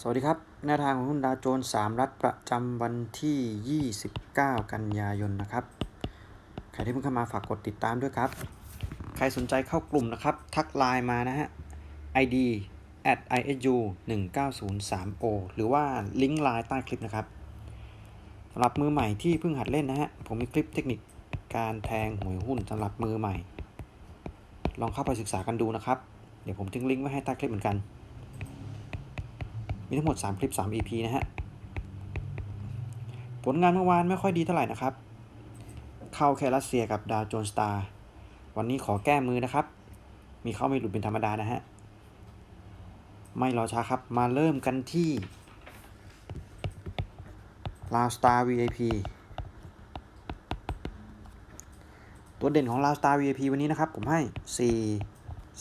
สวัสดีครับแนวทางของหุ้นดาวโจนส์3รัฐประจำวันที่ 29 กันยายนนะครับ ใครที่เพิ่งเข้ามาฝากกดติดตามด้วยครับ ใครสนใจเข้ากลุ่มนะครับ ทักไลน์มานะฮะ ID at isu 1903o หรือว่าลิงก์ไลน์ใต้คลิปนะครับสำหรับมือใหม่ที่เพิ่งหัดเล่นนะฮะ ผมมีคลิปเทคนิคการแทงหวยหุ้นสำหรับมือใหม่ ลองเข้าไปศึกษากันดูนะครับ เดี๋ยวผมทิ้งลิงก์ไว้ให้ใต้คลิปเหมือนกัน มีทั้งหมด 3 คลิป 3 EP นะฮะ ผลงานเมื่อวานไม่ค่อยดีเท่าไหร่นะครับ เข้าแค่รัสเซียกับดาวโจนสตาร์วันนี้ขอแก้มือนะครับ มีเข้าไม่หลุดเป็นธรรมดานะฮะ ไม่รอช้าครับ มาเริ่มกันที่ลาวสตาร์ VIP ตัวเด่นของลาวสตาร์ VIP วันนี้นะครับ ผมให้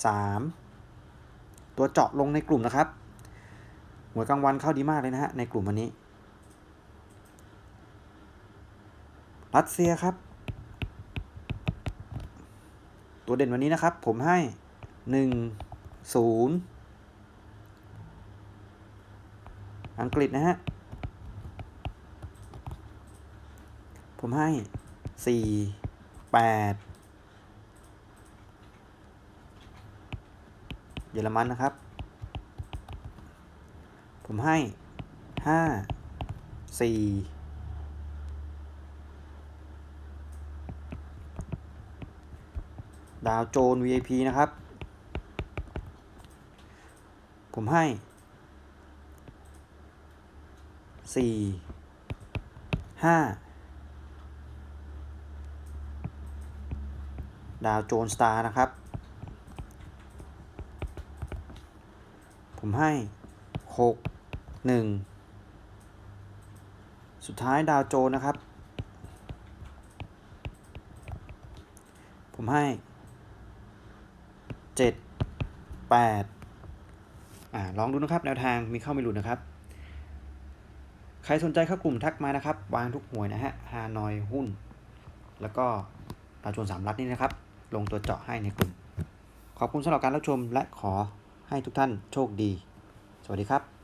4 3 ตัวเจาะลงในกลุ่มนะครับ หวยกลางวันเข้าดีมากเลยนะฮะในกลุ่มวันนี้ รัสเซียครับ ตัวเด่นวันนี้นะครับ ผมให้หนึ่งศูนย์อังกฤษนะฮะ ผมให้สี่แปดเยอรมันนะครับ ผมให้ห้าสี่ดาวโจน VIP นะครับ ผมให้สี่ห้าดาวโจนสตาร์นะครับ ผมให้หก หนึ่งสุดท้ายดาวโจนนะครับ ผมให้เจ็ดแปดอ่าลองดูนะครับ แนวทางมีเข้าไม่หลุดนะครับ ใครสนใจเข้ากลุ่มทักมานะครับ วางทุกหวยนะฮะฮานอยหุ้น แล้วก็ดาวโจนสามรัฐนี่นะครับ ลงตัวเจาะให้ในกลุ่ม ขอบคุณสำหรับการรับชมและขอให้ทุกท่านโชคดี สวัสดีครับ